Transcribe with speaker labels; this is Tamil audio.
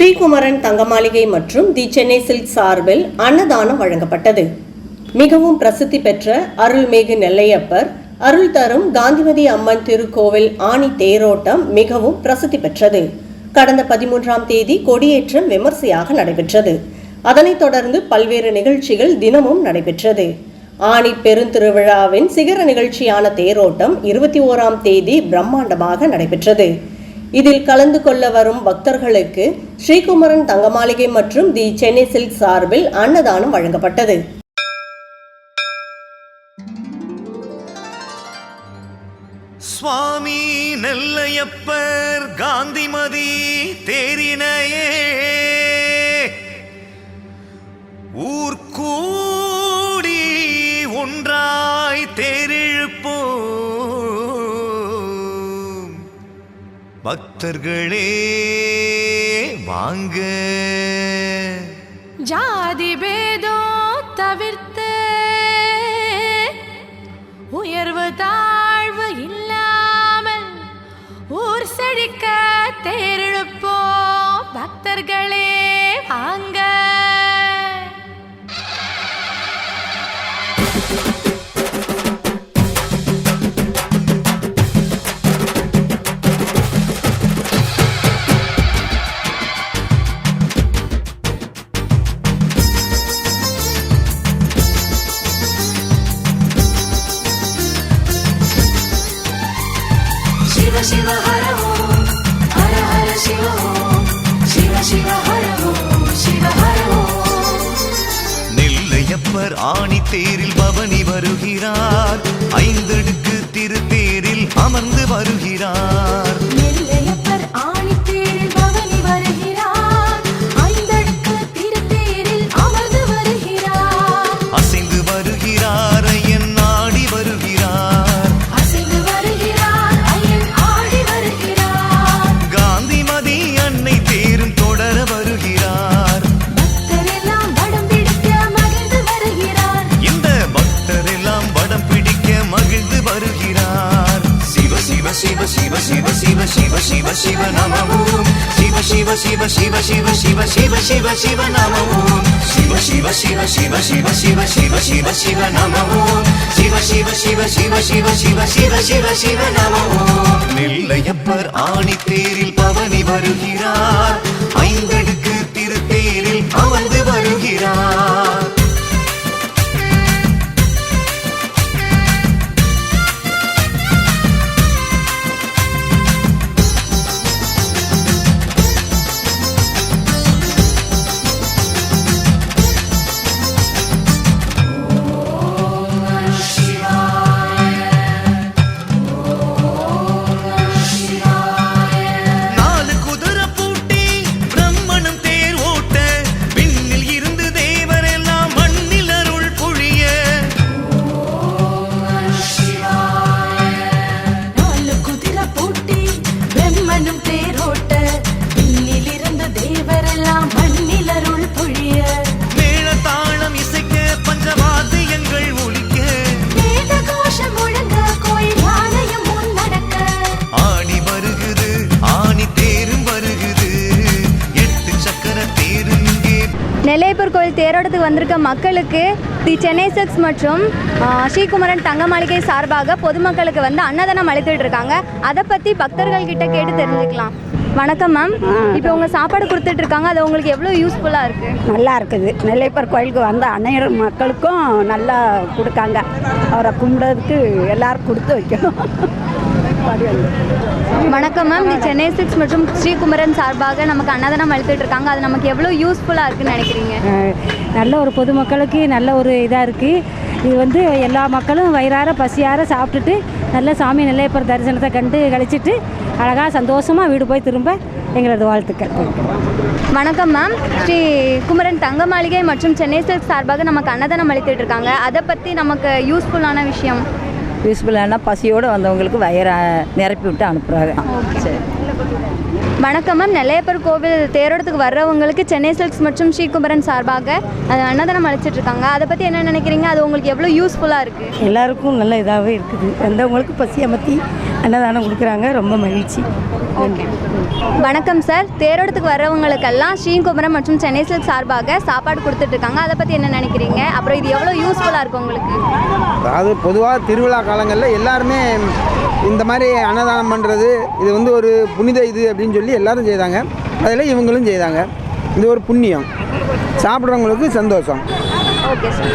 Speaker 1: ஸ்ரீகுமரன் தங்கமாளிகை மற்றும் தி சென்னை சில்க் சார்பில் அன்னதானம் வழங்கப்பட்டது. மிகவும் பிரசித்தி பெற்ற அருள்மிகு நெல்லையப்பர் அருள் தரும் காந்திமதி அம்மன் திருக்கோவில் ஆணி தேரோட்டம் மிகவும் பிரசித்தி பெற்றது. கடந்த பதிமூன்றாம் தேதி கொடியேற்றம் விமர்சையாக நடைபெற்றது. அதனைத் தொடர்ந்து பல்வேறு நிகழ்ச்சிகள் தினமும் நடைபெற்றது. ஆணி பெருந்திருவிழாவின் சிகர நிகழ்ச்சியான தேரோட்டம் இருபத்தி ஓராம் தேதி பிரம்மாண்டமாக நடைபெற்றது. இதில் கலந்து கொள்ள வரும் பக்தர்களுக்கு ஸ்ரீகுமரன் தங்கமாளிகை மற்றும் தி சென்னை சில்க் சார்பில் அன்னதானம் வழங்கப்பட்டது.
Speaker 2: சுவாமி நெல்லையப்பர் காந்திமதி தேரினையே பக்தர்களே வாங்க.
Speaker 3: ஜாதி பேதம் தவிர்த்து உயர்வு தாழ்வு இல்லாமல் ஊர் செழிக்க தேரெழுப்போம் பக்தர்களே வாங்க.
Speaker 2: நெல்லையப்பர் ஆணி தேரில் பவனி வருகிறார். ஐந்தடுக்கு திருத்தேரில் அமர்ந்து வருகிறார். சிவ சிவ சிவ சிவ சிவ சிவ சிவ சிவ நமவோம் சிவ சிவ சிவ சிவ சிவ சிவ சிவ சிவ சிவ நமவோம் சிவ சிவ சிவ சிவ சிவ சிவ சிவ சிவ சிவ நமவோம் நெல்லையப்பர் ஆணி தேரில் பவனி வருகிறார்
Speaker 4: நெல்லையப்பர் கோயில் தேரோட்டத்துக்கு வந்திருக்க மக்களுக்கு தி சென்னை சிக்ஸ் மற்றும் ஸ்ரீகுமரன் தங்க மாளிகை சார்பாக பொதுமக்களுக்கு வந்து அன்னதானம் அளித்துட்டு இருக்காங்க. அதை பற்றி பக்தர்கள் கிட்ட கேட்டு தெரிஞ்சுக்கலாம். வணக்கம் மேம் இப்போ உங்க சாப்பாடு கொடுத்துட்டு இருக்காங்க. அது உங்களுக்கு எவ்வளோ யூஸ்ஃபுல்லாக இருக்கு?
Speaker 5: நல்லா இருக்குது. நெல்லைப்பர் கோயிலுக்கு வந்த அனைவரு மக்களுக்கும் நல்லா கொடுக்காங்க. அவரை கும்பிடுறதுக்கு எல்லாரும் கொடுத்து வைக்கணும்.
Speaker 4: வணக்கம் மேம் தி சென்னை சிக்ஸ் மற்றும் ஸ்ரீகுமரன் சார்பாக நமக்கு அன்னதானம் அளித்துட்டு இருக்காங்க. அது நமக்கு எவ்வளோ யூஸ்ஃபுல்லாக இருக்குன்னு நினைக்கிறீங்க?
Speaker 6: நல்ல ஒரு பொதுமக்களுக்கு நல்ல ஒரு இதாக இருக்குது இது வந்து எல்லா மக்களும் வயிறார பசியார சாப்பிட்டுட்டு நல்ல சாமி நெல்லையப்பர் தரிசனத்தை கண்டு கழிச்சிட்டு அழகாக சந்தோஷமாக வீடு போய் திரும்ப எங்களது வாழ்த்துக்கள்.
Speaker 4: வணக்கம் மேம் ஸ்ரீ குமரன் தங்க மாளிகை மற்றும் சென்னை சில்க் சார்பாக நமக்கு அன்னதானம் அளித்துட்டு இருக்காங்க. அதை பற்றி நமக்கு யூஸ்ஃபுல்லான விஷயம்?
Speaker 5: யூஸ்ஃபுல்லான பசியோடு வந்தவங்களுக்கு வயிறை நிரப்பி விட்டு அனுப்புகிறாங்க சரி.
Speaker 4: வணக்கம் மேம் நெல்லையப்பர் கோவில் தேரோட்டத்துக்கு வர்றவங்களுக்கு சென்னை சில்க்ஸ் மற்றும் ஸ்ரீகுமரன் சார்பாக அன்னதானம் அளிச்சிட்டு இருக்காங்க அதை பற்றி என்ன நினைக்கிறீங்க? அது உங்களுக்கு எவ்வளோ யூஸ்ஃபுல்லாக இருக்குது
Speaker 6: எல்லாருக்கும் நல்ல இதாகவே இருக்குது. வந்தவங்களுக்கு பசி அமர்த்தி அன்னதானம் கொடுக்குறாங்க. ரொம்ப மகிழ்ச்சி.
Speaker 4: வணக்கம் சார். தேரோட்டத்துக்கு வர்றவங்களுக்கெல்லாம் ஸ்ரீகுமரம் மற்றும் சென்னை சில்க் சார்பாக சாப்பாடு கொடுத்துட்டு இருக்காங்க அதை பற்றி என்ன நினைக்கிறீங்க? அப்புறம் இது எவ்வளோ யூஸ்ஃபுல்லாக இருக்கும் உங்களுக்கு?
Speaker 7: அதாவது பொதுவாக திருவிழா காலங்களில் எல்லாருமே இந்த மாதிரி அன்னதானம் பண்ணுறது இது வந்து ஒரு புனித இது அப்படின்னு சொல்லி எல்லாரும் செய்தாங்க. அதில் இவங்களும் செய்தாங்க. இது ஒரு புண்ணியம். சாப்பிட்றவங்களுக்கு சந்தோஷம்.
Speaker 4: Okay sir.